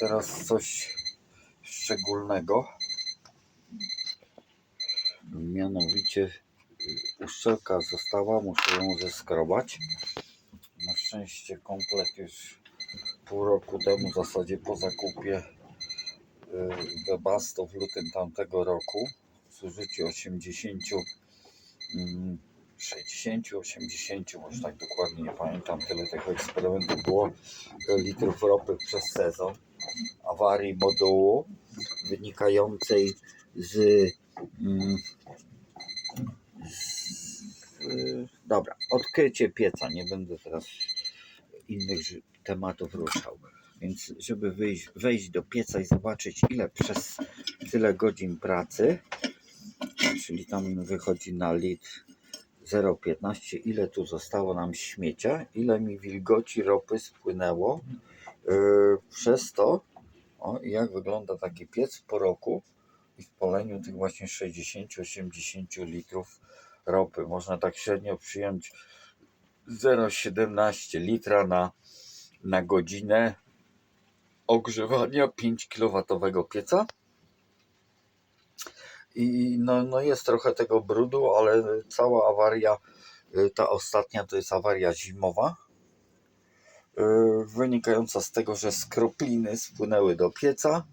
teraz coś szczególnego. Mianowicie y, uszczelka została, muszę ją zeskrobać. Na szczęście komplet już pół roku temu, w zasadzie po zakupie y, Webasto w lutym tamtego roku w zużyciu 80 mm, 60, 80, może tak dokładnie nie pamiętam, tyle tego eksperymentu było, e, litrów ropy przez sezon, awarii modułu wynikającej z, mm, z dobra, odkrycie pieca, nie będę teraz innych tematów ruszał. Więc żeby wejść do pieca i zobaczyć ile przez tyle godzin pracy, czyli tam wychodzi na litr 0,15 ile tu zostało nam śmiecia, ile mi wilgoci ropy spłynęło przez to, o jak wygląda taki piec po roku i w poleniu tych właśnie 60-80 litrów ropy. Można tak średnio przyjąć 0,17 litra na, na godzinę ogrzewania 5 kW pieca. I no, no jest trochę tego brudu, ale cała awaria, y, ta ostatnia to jest awaria zimowa, y, wynikająca z tego, że skropliny spłynęły do pieca.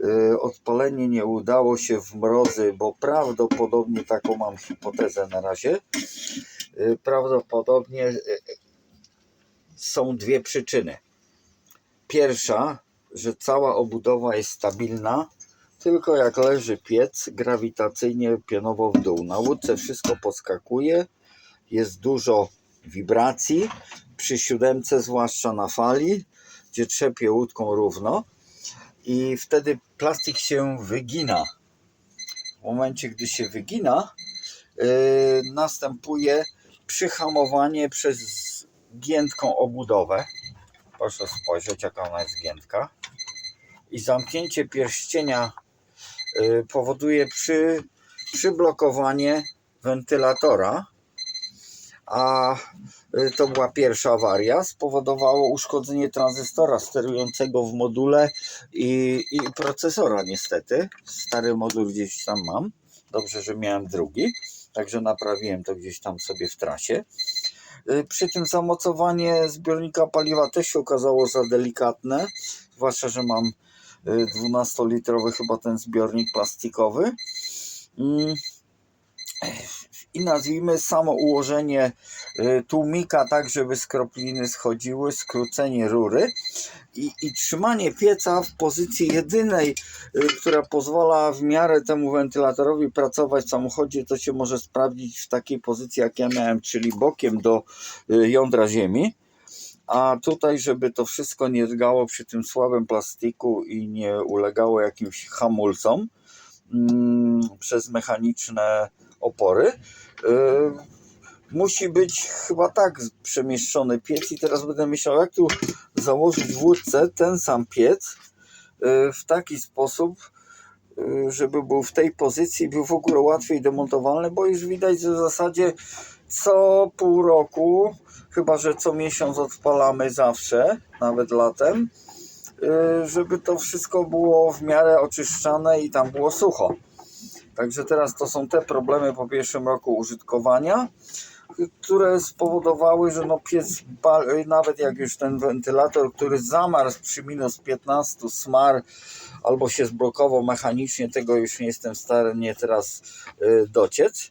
Y, Odpalenie nie udało się w mrozy, bo prawdopodobnie taką mam hipotezę na razie. Y, Prawdopodobnie y, są dwie przyczyny. Pierwsza, że cała obudowa jest stabilna, tylko jak leży piec, grawitacyjnie pionowo w dół. Na łódce wszystko podskakuje, jest dużo wibracji, przy siódemce, zwłaszcza na fali, gdzie trzepie łódką równo i wtedy plastik się wygina. W momencie, gdy się wygina, yy, następuje przyhamowanie przez giętką obudowę. Proszę spojrzeć, jaka ona jest giętka. I zamknięcie pierścienia y, powoduje przy, przyblokowanie wentylatora, a y, to była pierwsza awaria, spowodowało uszkodzenie tranzystora sterującego w module i, i procesora niestety. Stary moduł gdzieś tam mam, dobrze, że miałem drugi, także naprawiłem to gdzieś tam sobie w trasie. Y, Przy tym zamocowanie zbiornika paliwa też się okazało za delikatne, zwłaszcza, że mam 12-litrowy chyba ten zbiornik plastikowy. I nazwijmy samo ułożenie y, tłumika tak, żeby skropliny schodziły, skrócenie rury i, i trzymanie pieca w pozycji jedynej, y, która pozwala w miarę temu wentylatorowi pracować w samochodzie, to się może sprawdzić w takiej pozycji, jak ja miałem, czyli bokiem do y, jądra ziemi. A tutaj, żeby to wszystko nie drgało przy tym słabym plastiku i nie ulegało jakimś hamulcom mm, przez mechaniczne opory, yy, musi być chyba tak przemieszczony piec. I teraz będę myślał, jak tu założyć w łódce ten sam piec yy, w taki sposób, yy, żeby był w tej pozycji był w ogóle łatwiej demontowalny, bo już widać, że w zasadzie co pół roku, chyba że co miesiąc odpalamy zawsze, nawet latem, żeby to wszystko było w miarę oczyszczane i tam było sucho. Także teraz to są te problemy po pierwszym roku użytkowania, które spowodowały, że no piec, nawet jak już ten wentylator, który zamarzł przy minus 15 smar albo się zblokował mechanicznie, tego już nie jestem w stanie teraz yy, dociec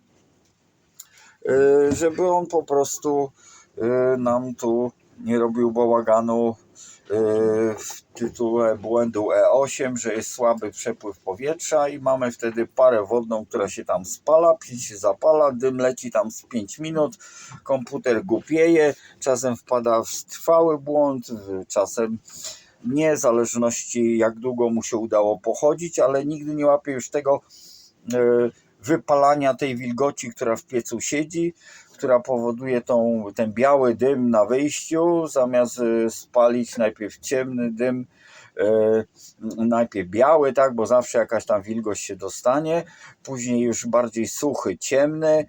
y, żeby on po prostu y, nam tu nie robił bałaganu y, w tytule błędu E8, że jest słaby przepływ powietrza i mamy wtedy parę wodną, która się tam spala, się zapala, dym leci tam z 5 minut, komputer głupieje, czasem wpada w trwały błąd, czasem nie, w zależności jak długo mu się udało pochodzić, ale nigdy nie łapie już tego y, wypalania tej wilgoci, która w piecu siedzi, która powoduje tą, ten biały dym na wyjściu, zamiast y, spalić najpierw ciemny dym, y, najpierw biały, tak, bo zawsze jakaś tam wilgoć się dostanie, później już bardziej suchy, ciemny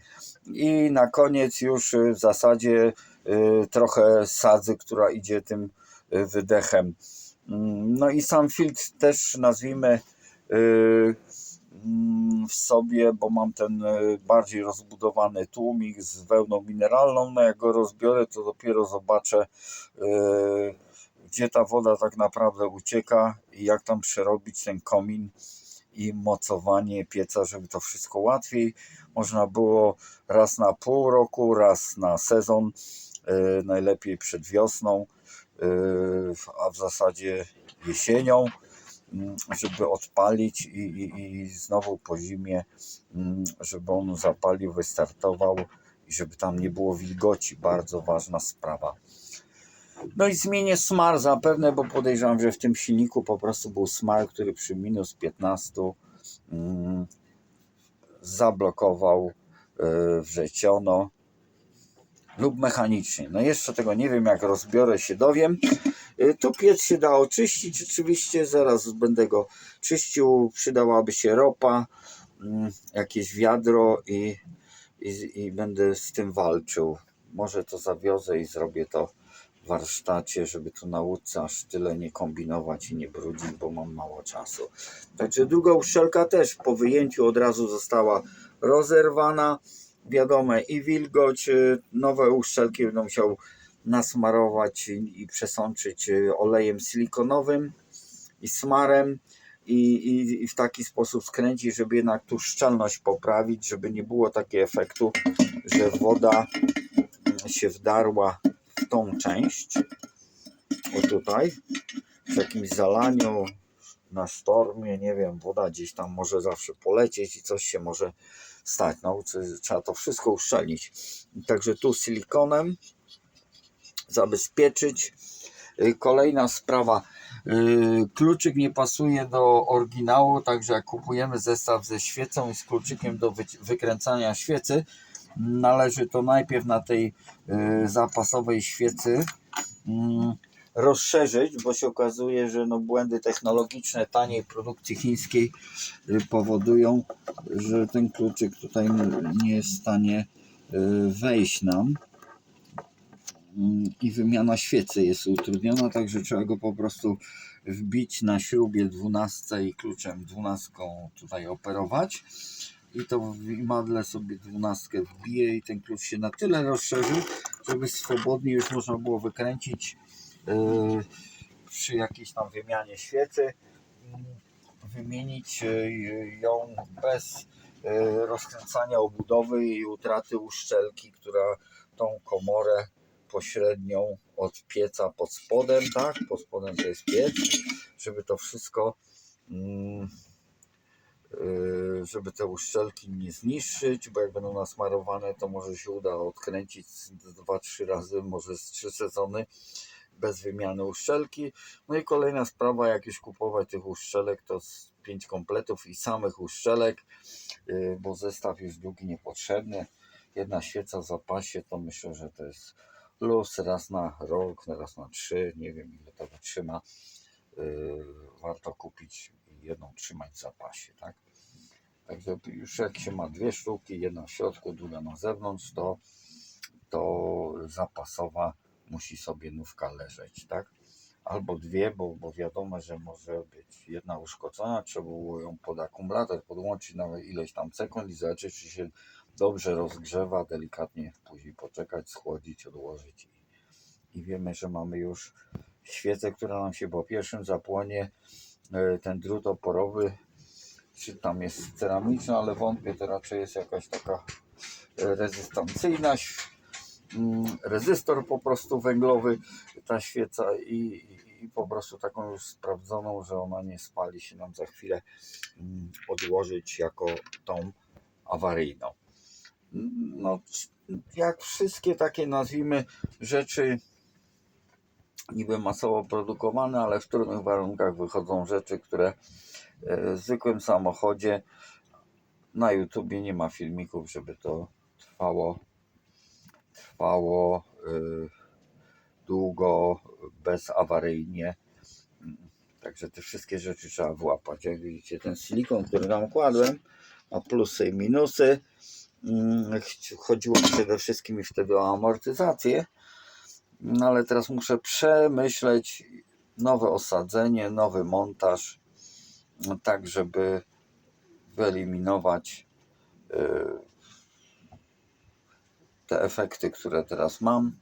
i na koniec już y, w zasadzie trochę sadzy, która idzie tym wydechem. Mm, No i sam filtr też nazwijmy w sobie, bo mam ten y, bardziej rozbudowany tłumik z wełną mineralną. No jak go rozbiorę, to dopiero zobaczę, y, gdzie ta woda tak naprawdę ucieka i jak tam przerobić ten komin i mocowanie pieca, żeby to wszystko łatwiej można było raz na pół roku, raz na sezon, y, najlepiej przed wiosną, a w zasadzie jesienią, mm, żeby odpalić i, i, i znowu po zimie, mm, żeby on zapalił, wystartował i żeby tam nie było wilgoci. Bardzo ważna sprawa. No i zmienię smar zapewne, bo podejrzewam, że w tym silniku po prostu był smar, który przy minus 15 mm, zablokował yy, wrzeciono lub mechanicznie. No jeszcze tego nie wiem, jak rozbiorę się dowiem. Yy, Tu piec się da oczyścić oczywiście, zaraz będę go czyścił. Przydałaby się ropa, mm, jakieś wiadro i, i, i będę z tym walczył. Może to zawiozę i zrobię to w warsztacie, żeby tu na łódce aż tyle nie kombinować i nie brudzić, bo mam mało czasu. Także druga uszczelka też po wyjęciu od razu została rozerwana. Wiadome i wilgoć, y, nowe uszczelki będą musiał nasmarować i, przesączyć y, olejem silikonowym i smarem i, i, i w taki sposób skręcić, żeby jednak tu szczelność poprawić, żeby nie było takiego efektu, że woda mm, się wdarła w tą część, o tutaj, w jakimś zalaniu, na sztormie, nie wiem, woda gdzieś tam może zawsze polecieć i coś się może stać. No, trzeba to wszystko uszczelnić. Także tu silikonem zabezpieczyć. Y, Kolejna sprawa. y, Kluczyk nie pasuje do oryginału, także jak kupujemy zestaw ze świecą i z kluczykiem do wy- wykręcania świecy, należy to najpierw na tej y, zapasowej świecy mm, rozszerzyć, bo się okazuje, że no błędy technologiczne taniej produkcji chińskiej powodują, że ten kluczyk tutaj nie jest w stanie wejść nam i wymiana świecy jest utrudniona, także trzeba go po prostu wbić na śrubie 12 i kluczem 12 tutaj operować. I to w imadle sobie 12 wbije i ten klucz się na tyle rozszerzył, żeby swobodnie już można było wykręcić yy, przy jakiejś tam wymianie świecy mm, wymienić yy, ją bez yy, rozkręcania obudowy i utraty uszczelki, która tą komorę pośrednią od pieca pod spodem, tak? Pod spodem to jest piec, żeby to wszystko, mm, yy, żeby te uszczelki nie zniszczyć, bo jak będą nasmarowane, to może się uda odkręcić z dwa, trzy razy, może z trzy sezony bez wymiany uszczelki. No i kolejna sprawa, jak już kupować tych uszczelek, to z pięć kompletów i samych uszczelek, yy, bo zestaw jest długi, niepotrzebny. Jedna świeca w zapasie, to myślę, że to jest plus raz na rok, raz na trzy, nie wiem ile to wytrzyma. Yy, warto kupić jedną trzymać w zapasie, tak? Także już jak się ma dwie sztuki, jedna w środku, druga na zewnątrz, to, to zapasowa musi sobie nówka leżeć, tak? Albo dwie, bo, bo wiadomo, że może być jedna uszkodzona, trzeba było ją pod akumulator podłączyć na ileś tam sekund i zobaczyć, czy się dobrze rozgrzewa, delikatnie później poczekać, schłodzić, odłożyć i, i wiemy, że mamy już świecę, która nam się po pierwszym zapłonie, e, ten drut oporowy, czy tam jest ceramiczna, ale wątpię, to raczej jest jakaś taka e, rezystancyjna, mm, rezystor po prostu węglowy, ta świeca i, i, i po prostu taką już sprawdzoną, że ona nie spali się nam za chwilę mm, odłożyć jako tą awaryjną no, jak wszystkie takie nazwijmy rzeczy niby masowo produkowane, ale w trudnych warunkach wychodzą rzeczy, które e, w zwykłym samochodzie na YouTubie nie ma filmików, żeby to trwało trwało e, długo, bezawaryjnie. Także te wszystkie rzeczy trzeba wyłapać. Jak widzicie, ten silikon, który tam kładłem, ma plusy i minusy. Mm, ch- Chodziło przede wszystkim wtedy o amortyzację, no ale teraz muszę przemyśleć nowe osadzenie, nowy montaż, tak żeby wyeliminować y, te efekty, które teraz mam.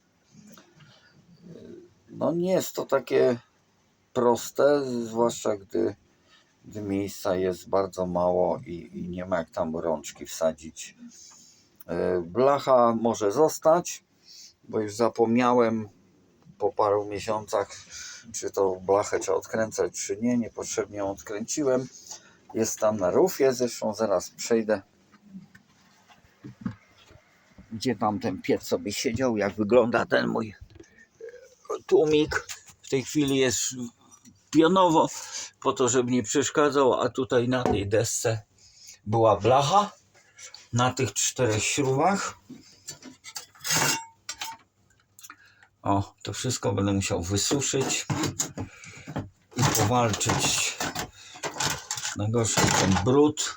No nie jest to takie proste, zwłaszcza gdy, miejsca jest bardzo mało i, i nie ma jak tam rączki wsadzić. Y, Blacha może zostać, bo już zapomniałem po paru miesiącach, czy to blachę trzeba odkręcać, czy nie. Niepotrzebnie ją odkręciłem. Jest tam na rufie, zresztą zaraz przejdę. Gdzie tam ten piec sobie siedział, jak wygląda ten mój tłumik. W tej chwili jest pionowo, po to, żeby nie przeszkadzał, a tutaj na tej desce była blacha na tych czterech śrubach. O, to wszystko będę musiał wysuszyć i powalczyć. Najgorszy ten brud,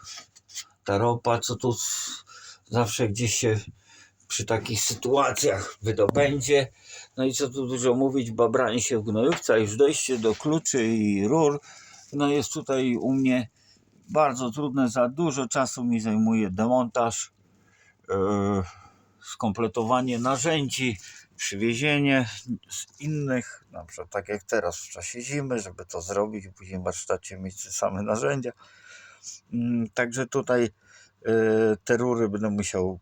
ta ropa, co tu zawsze gdzieś się przy takich sytuacjach wydobędzie. No i co tu dużo mówić, babranie się w gnojówce, już dojście do kluczy i rur, no jest tutaj u mnie bardzo trudne, za dużo czasu mi zajmuje demontaż, yy, skompletowanie narzędzi, przywiezienie z innych, na przykład tak jak teraz w czasie zimy, żeby to zrobić, później w warsztacie mieć te same narzędzia. Mm, Także tutaj yy, te rury będę musiał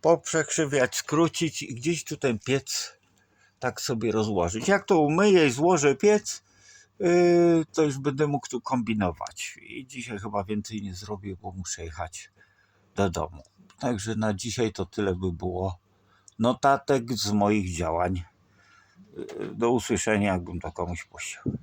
poprzekrzywiać, skrócić i gdzieś tu ten piec tak sobie rozłożyć. Jak to umyję i złożę piec, yy, to już będę mógł tu kombinować. I dzisiaj chyba więcej nie zrobię, bo muszę jechać do domu. Także na dzisiaj to tyle by było notatek z moich działań. Yy, Do usłyszenia, jakbym to komuś puścił.